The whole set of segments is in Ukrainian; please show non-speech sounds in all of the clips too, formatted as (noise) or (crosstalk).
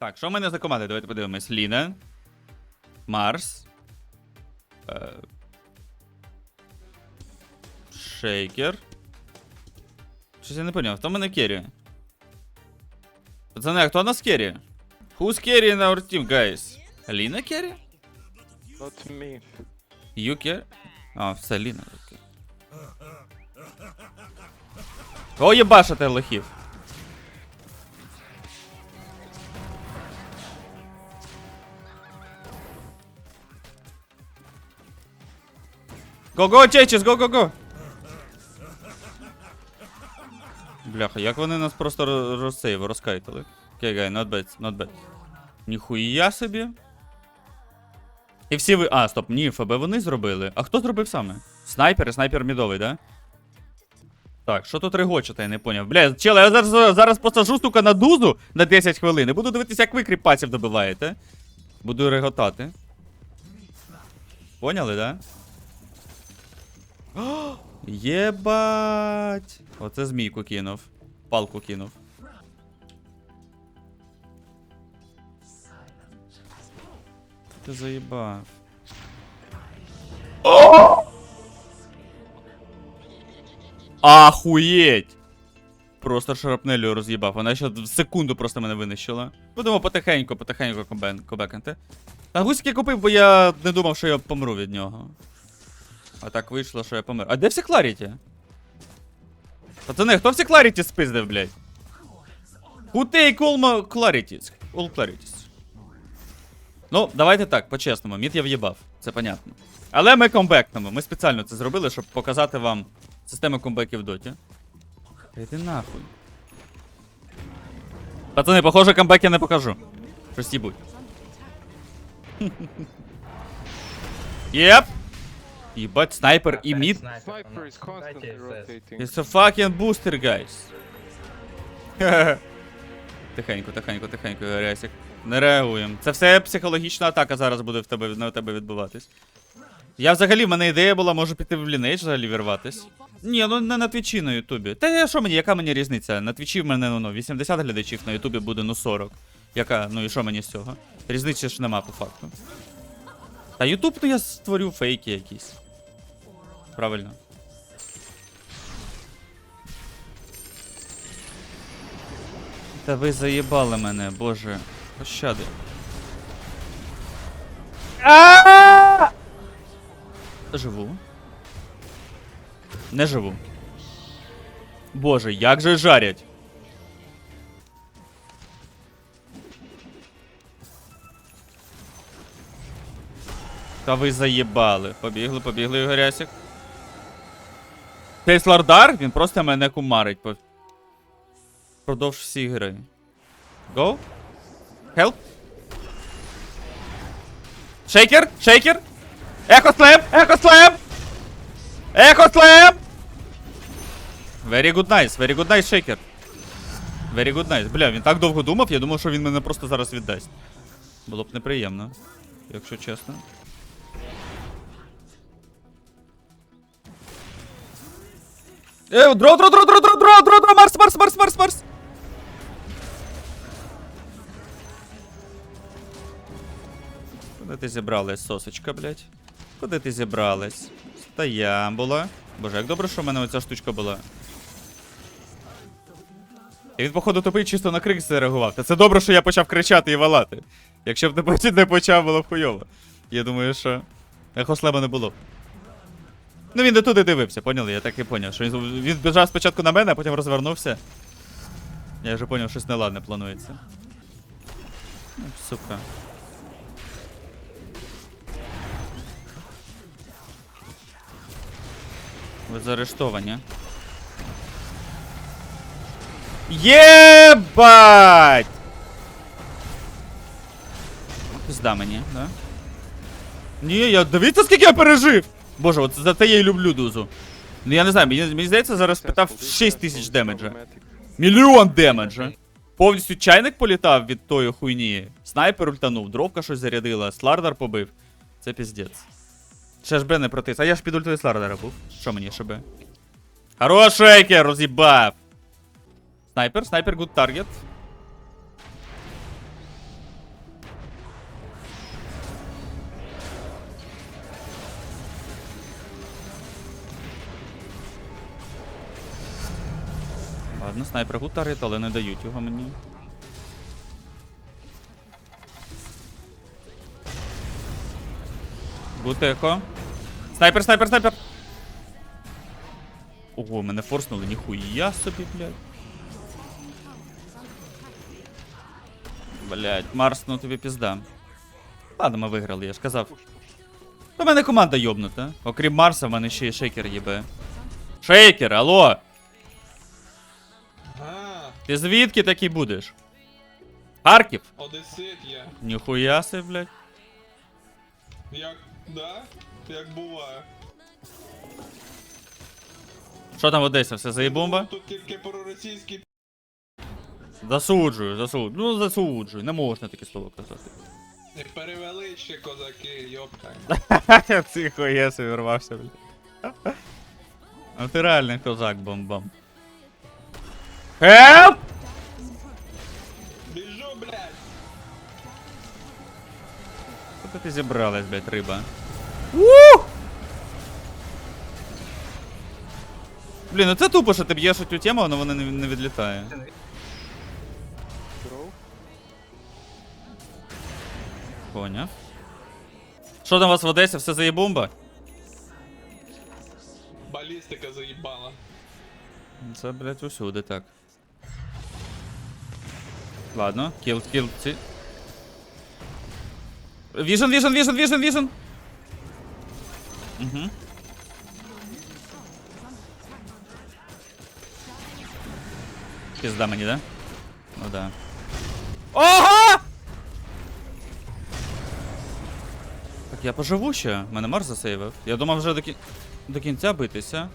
Так, що в мене за команди? Давайте подивимось. Ліна. Марс. Е, Шейкер. Щось я не поняв. Хто в мене керрі? Пацани, а хто нас керрі? Who's carry in our team, guys? Ліна керрі? Not me. You carry? А, все, Ліна. Кого єбашите лохів? Го-го, чечес, го-го-го! Бляха, як вони нас просто роз- розсейв, розкайтили. Окей, гай, not bad, not bad. Ніхуя собі. І всі ви. А, стоп, ні, ФБ вони зробили. А хто зробив саме? Снайпер снайпер мідовий, да? Так, що тут регочете, я не поняв. Бля, чела, я зараз, зараз посажу, сука, на дузу на 10 хвилин і буду дивитися, як ви кріпасів добиваєте. Буду реготати. Поняли, да? Єбать! Оце змійку кинув. Палку кинув. Ти заїбав. Ахуєть! Просто шарапнелю роз'їбав. Вона ще в секунду просто мене винищила. Будемо потихеньку, потихеньку кобен, кобеканти. Та гусики купив, бо я не думав, що я помру від нього. А так вийшло, що я помер. А де всі Кларіті? Пацани, хто всі Кларіті спиздив, блядь? Who take all my clarities? All clarities. Ну, давайте так, по-чесному, мід я в'їбав, це понятно. Але ми комбекнемо. Ми спеціально це зробили, щоб показати вам систему комбеків в доті. Йди нахуй. Пацани, похоже, комбек я не покажу. Щось їбуть. (laughs) Єп! Їбать, снайпер constantly rotating. It's a fucking booster, guys. (laughs) тихенько, тихенько, тихенько, Гарясик. Не реагуємо. Це все психологічна атака зараз буде в тебе, на тебе відбуватись. Я взагалі, в мене ідея була, може піти в лінейдж взагалі вірватись. Ні, ну не на твічі на Ютубі. Та що мені, яка мені різниця? На твічі в мене ну, ну 80 глядачів, на Ютубі буде ну 40. Яка, ну і що мені з цього? Різниці ж нема по факту. Та Ютуб, ну я створю фейки якісь. Правильно. Та ви заїбали мене, боже. Пощади. Живу. Не живу. Боже, як же жарять. Та ви заїбали. Побігли, побігли, Ігорясик. Цей Слардар, він просто мене кумарить. Продовж всі гри. Go. Help. Шейкер, шейкер. Ехо слем, ехо слем. Ехо слем. Very good nice, very good nice, шейкер. Very good nice. Бля, він так довго думав, я думав, що він мене просто зараз віддасть. Було б неприємно, якщо чесно. Е, дро, дро, дро, дро, дро, дро, дро, дро, Марс, Марс, Марс, Марс, Марс. Куди ти зібралась, сосочка, блядь? Куди ти зібралась? Стоям була. Боже, як добре, що в мене оця штучка була. І він, походу, тупий чисто на крик зареагував. Та це добре, що я почав кричати і валати. Якщо б не не почав, було б хуйово. Я думаю, що. Ехослеба не було. Ну він не туди дивився, поняли? Я так і поняв. Що він, він біжав спочатку на мене, а потім розвернувся. Я вже поняв, щось неладне планується. Ну, сука. Ви заарештовані. Єбать! Пизда мені, да? Ні, я дивіться, скільки я пережив! Боже, от за те я і люблю дузу. Ну я не знаю, мені, мені здається, зараз питав 6 тисяч демеджа. Мільйон демеджа. Повністю чайник політав від тої хуйні. Снайпер ультанув, дровка щось зарядила, слардар побив. Це піздець. Ще ж Б не протис. А я ж під ультою слардера був. Що мені ще Б? Хорош, шейкер, роз'їбав. Снайпер, снайпер, good target. Ладно, снайпер гутарить, але не дають його мені. Бутеко. Снайпер, снайпер, снайпер! Ого, мене форснули, ніхуя собі, блядь. Блядь, Марс, ну тобі пізда. Ладно, ми виграли, я ж казав. У мене команда йобнута. Окрім Марса, в мене ще й шейкер їбе. Шейкер, алло! Ти звідки такий будеш? Харків? Одесит я. Ніхуя си, блядь. Як, да? Як буває. Що там в Одесі, все заєбомба? Тут тільки проросійський Засуджую, засуджую. Ну засуджую, не можна таке слово казати. не перевели ще козаки, йопта. (laughs) Цей хуя собі рвався, блядь. А ти реальний козак, бомбам. Хелп! Біжу, блядь! Куди ти зібралась, блядь, риба? У! Блін, ну це тупо, що ти б'єш цю тему, але вона не, не відлітає. Throw. Поняв. Що там у вас в Одесі, все заєбомба? Балістика заїбала. Це, блядь, усюди так. Ладно, кіл, кіл, ці. Віжен, віжен, віжен, віжен, віжен. Угу. Пізда мені, да? Ну да. Ого! Так я поживу ще. Мене Марс засейвив. Я думав вже до, кі... до кінця битися.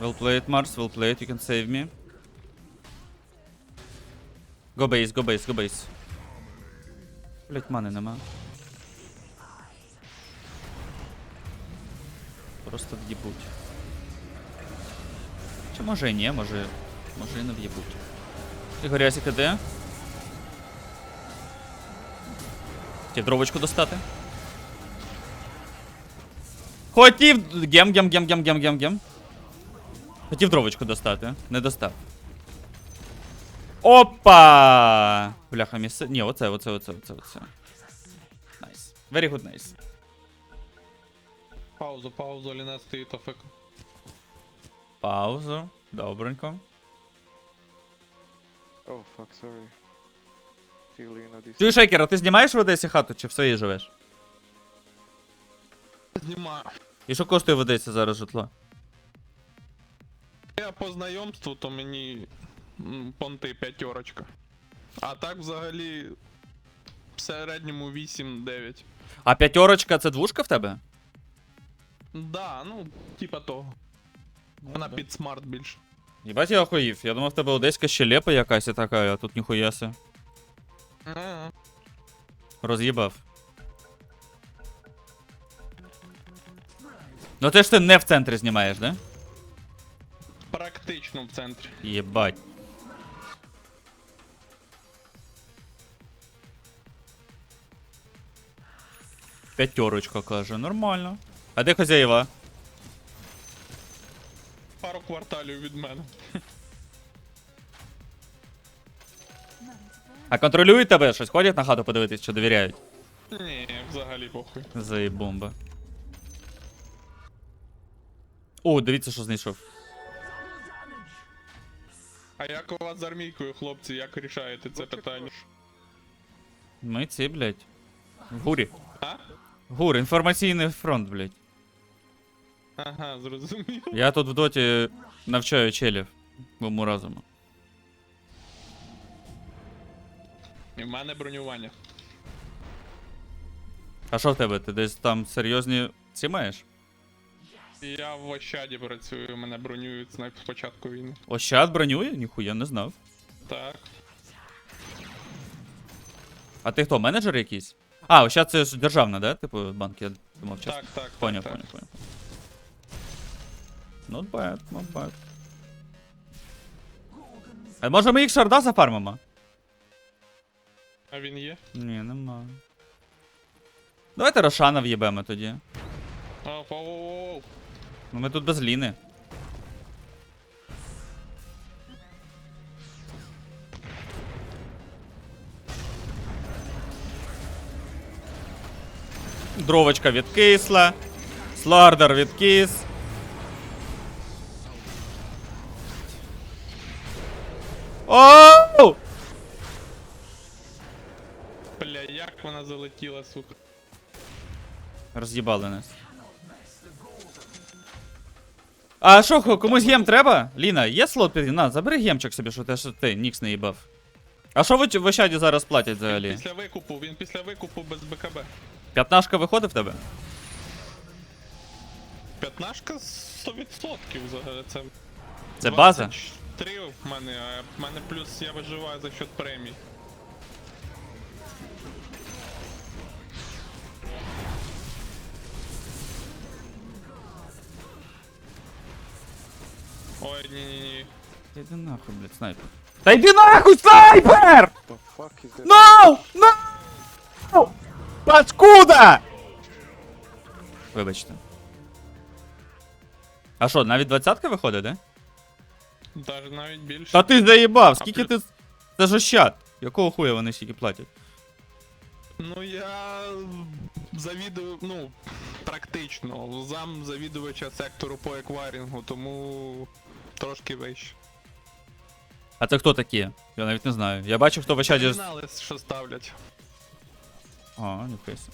Well played, Mars, well played, you can save me. Go base, go base, go base. Блять, мани нема. Просто в'їбуть. Чи може і ні, може. Може і не в'їбуть. Ігорясіка де? Хотів дровочку достати. Хотів. Гем, гем, гем, гем, гем, гем, гем. Хотів дровочку достати, не достав. Опа! Бляха, місце. Ні, оце, оце, оце, оце, оце. Найс. Very good, nice. Паузу, паузу, Ліна стоїть офек. Паузу. Добренько. Oh fuck, sorry. Feeling of this. Шейкер, а ти знімаєш в Одесі хату чи в своїй живеш? Знімаю. І що коштує в Одесі зараз житло? Я по знайомству, то мені понти п'ятерочка. А так взагалі в середньому 8-9. А п'ятерочка це двушка в тебе? Да, ну, типа того. Вона під смарт більше. Єбать я охуїв. Я думав, в тебе одеська щелепа якась і така, а тут ніхуяся. Ага. Роз'їбав. Ну ти ж ти не в центрі знімаєш, да? Практично в центрі. Єбать. П'ятерочка каже, нормально. А де хазяєва? Пару кварталів від мене. А контролюють тебе щось? Ходять на хату подивитись, чи довіряють? Ні, взагалі похуй. Заєбомба. О, дивіться, що знайшов. А як у вас з армійкою, хлопці, як рішаєте це питання? Ми ці, блядь. В гурі. А? Гур, інформаційний фронт, блядь. Ага, зрозумів. Я тут в доті навчаю челів. Бому разуму. І в мене бронювання. А що в тебе? Ти десь там серйозні ці маєш? Я в Ощаді працюю, мене бронюють з початку війни. Ощад бронює? Ніхуя не знав. Так. А ти хто, менеджер якийсь? А, Ощад це ж державна, да? Типу банк, я думав чесно. Так, так. Поняв, так, поняв, поняв. Not bad, not bad. А може ми їх шарда зафармимо? А він є? Ні, нема. Давайте Рошана в'єбемо тоді. А, воу-воу-воу. Ну ми тут без ліни. Дровочка відкисла. Слардер відкис. Оу! Бля, як вона залетіла, сука. Роз'їбали нас. А що, комусь гем треба? Ліна, є слот під На, забери гемчик собі, що ти, що ти Нікс не їбав. А що в, в Ощаді зараз платять взагалі? Після викупу, він після викупу без БКБ. П'ятнашка виходить в тебе? П'ятнашка 100% взагалі. Це Це база? 23 в мене, а в мене плюс я виживаю за счет премій. Ой, ні-ні-ні. Та йди нахуй, блядь, снайпер. Та йди нахуй, снайпер! The fuck Паскуда! Вибачте. А що, навіть двадцятка виходить, да? Даже навіть більше. Та ти заїбав, скільки А ти. Це ж ощад. Якого хуя вони стільки платять? Ну я завідую, ну, практично, зам завідувача сектору по еквайрінгу, тому трошки вище. А це хто такі? Я навіть не знаю. Я бачив, хто в ощаді. Знали, що ставлять. А, ніхуйся.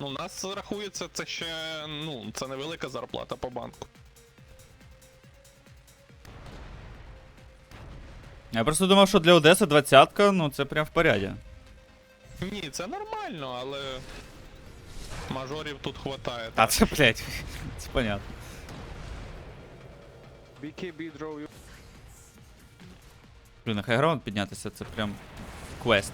Ну, у нас рахується це ще, ну, це невелика зарплата по банку. Я просто думав, що для Одеси двадцятка, ну це прям в поряді. Ні, це нормально, але мажорів тут хватає. А це, блядь, (laughs) це понятно. BKB draw you. Блін, на хайграунд піднятися, це прям квест.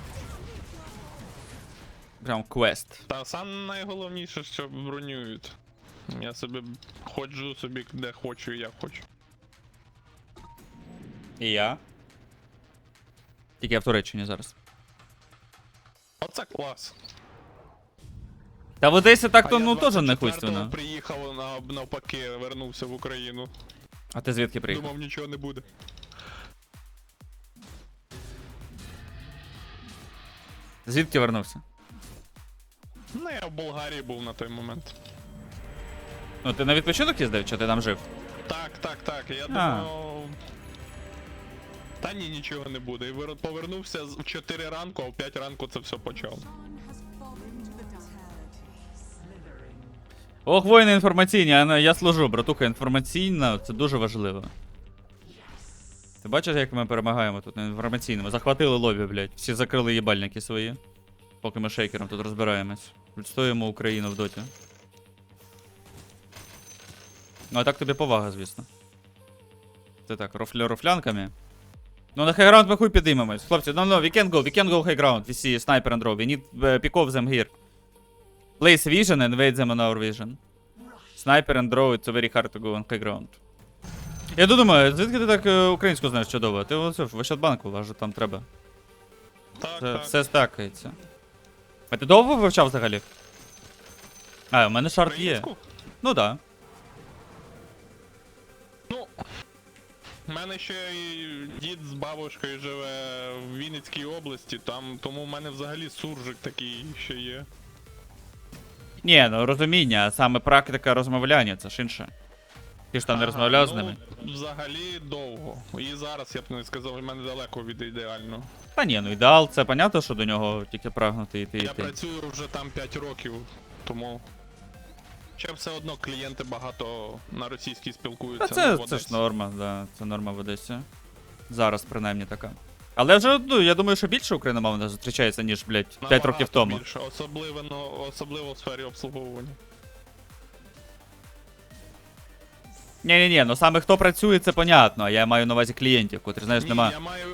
Прям квест. Та сам найголовніше, що бронюють. Я собі ходжу собі де хочу і як хочу. І я. Тільки я в Туреччині зараз. Оце клас. Та в Одесі так-то А ну теж не 24-го хуйственно. приїхав на, навпаки, вернувся в Україну. А ти звідки приїхав? Думав, нічого не буде. Звідки вернувся? Я в Болгарії був на той момент. Ну ти на відпочинок їздив, чи ти там жив? Так, так, так. Я А. думав. Та ні, нічого не буде. І повернувся в 4 ранку, а в 5 ранку це все почав. Ох, воїни інформаційні, а, я служу, братуха, інформаційна, це дуже важливо. Ти бачиш, як ми перемагаємо тут на інформаційному? Захватили лобі, блядь. Всі закрили їбальники свої. Поки ми шейкером тут розбираємось. Відстоїмо Україну в доті. Ну а так тобі повага, звісно. Це так, рофля рофлянками. Ну на хайграунд ми хуй підіймемось. Хлопці, ну no, we can go, we can go high ground. We see sniper and draw. We need uh, pick off them here. Place vision and wait them on our vision. Sniper and draw, it's very hard to go on high ground. Я думаю, звідки ти так е, українську знаєш чудово? Ти оце в Ощадбанку, аж там треба. Так, Це, так. все стакається. А ти довго вивчав взагалі? А, у мене шарт є. Українську? Ну да. Ну. У мене ще і дід з бабушкою живе в Вінницькій області, там, тому в мене взагалі суржик такий ще є. Ні, ну розуміння, а саме практика розмовляння, це ж інше. Ти ж там не розмовляв з ну, ними? Взагалі довго. І зараз я б не сказав, в мене далеко від ідеального. Та ні, ну ідеал, це понятно, що до нього тільки прагнути йти Я йти. працюю вже там 5 років, тому. Ще все одно клієнти багато на російській Та спілкуються. це, в це ж норма, да, це норма в Одесі. Зараз принаймні така. Але вже, ну, я думаю, що більше україномовно зустрічається, ніж, блядь, 5 років тому. Більше, особливо, ну, особливо в сфері обслуговування. Ні-ні-ні, ну саме хто працює, це понятно. а Я маю на увазі клієнтів, котрі, знаєш, Ні, нема. я маю.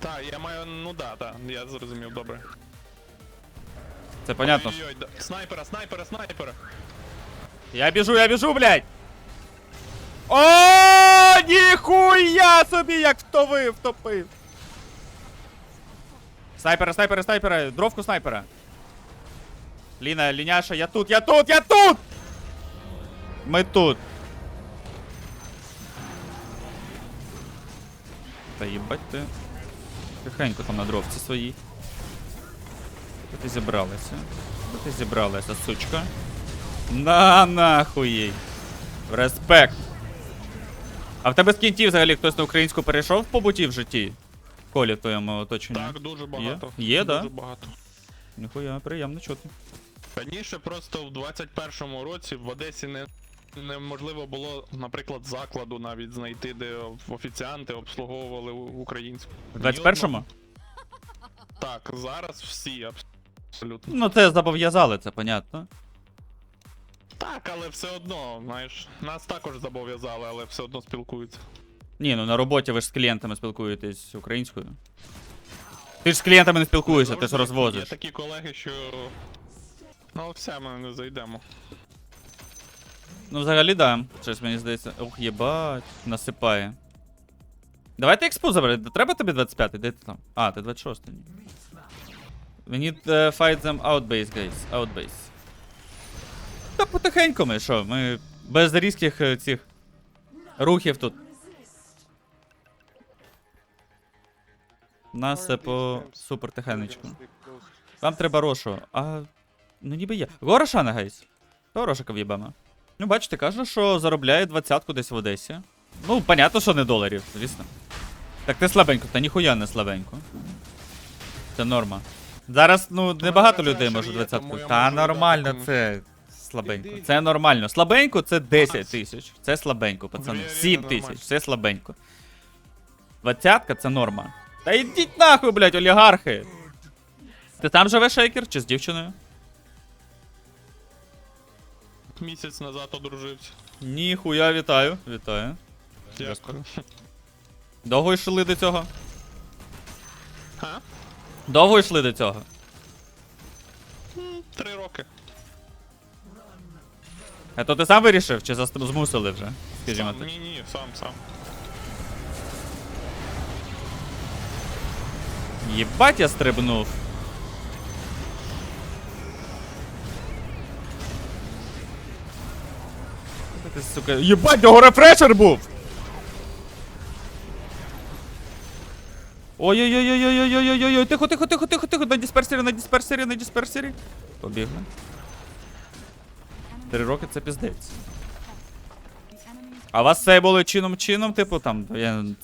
Так, я маю. Ну да, так, я зрозумів, добре. Це понятно. Ой-ой-ой, да- Снайпера, снайпера, снайпера. Я біжу, я біжу, блядь! О, ніхуя собі, як втовив, втопив. Снайпера, снайпера, снайпера, дровку снайпера. Ліна, ліняша, я тут, я тут, я тут! Ми тут. Та їбать ти. Тихенько там на дровці своїй. Де ти зібралася? Де ти зібралася, сучка? На нахуй їй. Респект. А в тебе з кінтів взагалі хтось на українську перейшов в побуті в житті? Колі в твоєму оточенні? Так, дуже багато. Є, да? Дуже багато. Ніхуя, приємно чути. Раніше просто в 21-му році в Одесі не. Неможливо було, наприклад, закладу навіть знайти, де офіціанти обслуговували українську. В 21-му? Так, зараз всі абсолютно. Ну, це зобов'язали, це понятно. Так, але все одно, знаєш, нас також зобов'язали, але все одно спілкуються. Ні, ну на роботі ви ж з клієнтами спілкуєтесь українською. Ти ж з клієнтами не спілкуєшся, ти ж Завжди Є розвозиш. такі колеги, що. Ну, все, ми не зайдемо. Ну, взагалі, да. Щось мені здається. Ох, єбать, насипає. Давайте експу забрати. Треба тобі 25-й? Де ти там? А, ти 26-й. ні. We need uh, fight them out base, guys. Out base. Та потихеньку ми, що? Ми без різких е, цих рухів тут. Нас по супер тихенечку. Вам треба Рошу. А. Ну ніби є. Горошана, гайс. Горошика в'єбама. Ну, бачите, каже, що заробляє двадцятку десь в Одесі. Ну, понятно, що не доларів, звісно. Так ти слабенько, та ніхуя не слабенько. Це норма. Зараз, ну, небагато людей може двадцятку. Та нормально, це слабенько. Це нормально. Слабенько це 10 тисяч. Це слабенько, пацани. 7 тисяч, це слабенько. Двадцятка це норма. Та йдіть нахуй, блядь, олігархи. Ти там живеш, шейкер, чи з дівчиною? Місяць назад одружився. Ніхуя, вітаю, вітаю. Дякую. Довго йшли до цього? А? Довго йшли до цього? Три роки. А то ти сам вирішив, чи заст- змусили вже? Скажімо так. ні, ні, сам, сам. Єбать я стрибнув. Ти, сука, єбать, його рефрешер був! Ой-ой-ой-ой-ой-ой-ой-ой-ой, тихо, тихо, тихо, тихо, тихо, на дисперсері, на дисперсері, на дисперсері. Побігли. Три роки це піздець. А вас це було чином-чином, типу, там,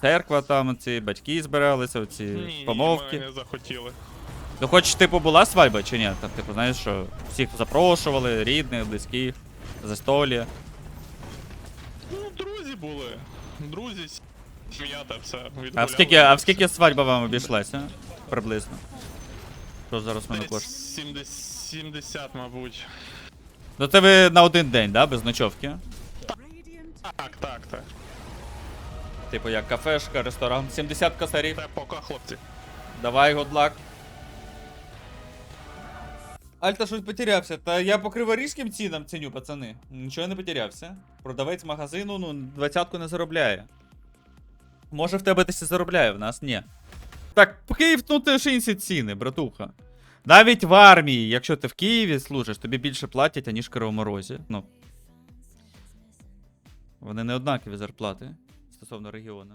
церква, там, ці батьки збиралися, Ні, ні, помовки. ми не захотіли. Ну хоч, типу, була свадьба чи ні? Там, типу, знаєш, що всіх запрошували, рідних, близьких, застолля. Були. Друзі, сім'я та все. А в скільки, а в скільки свадьба вам обійшлася? Приблизно. Що зараз в мене Десь коштує? 70, 70, мабуть. Ну це ви на один день, да? Без ночовки? Так, так, так. Типу як кафешка, ресторан. 70 косарів. Це пока, хлопці. Давай, годлак. Альта щось потерявся. Та я по криворізьким цінам ціню, пацани. Нічого не потерявся. Продавець магазину, ну, двадцятку не заробляє. Може в тебе десь заробляє, в нас ні. Так, Київ, ну теж інші ціни, братуха. Навіть в армії, якщо ти в Києві служиш, тобі більше платять, аніж в Кривоморозі. Ну. Вони не однакові зарплати стосовно регіону.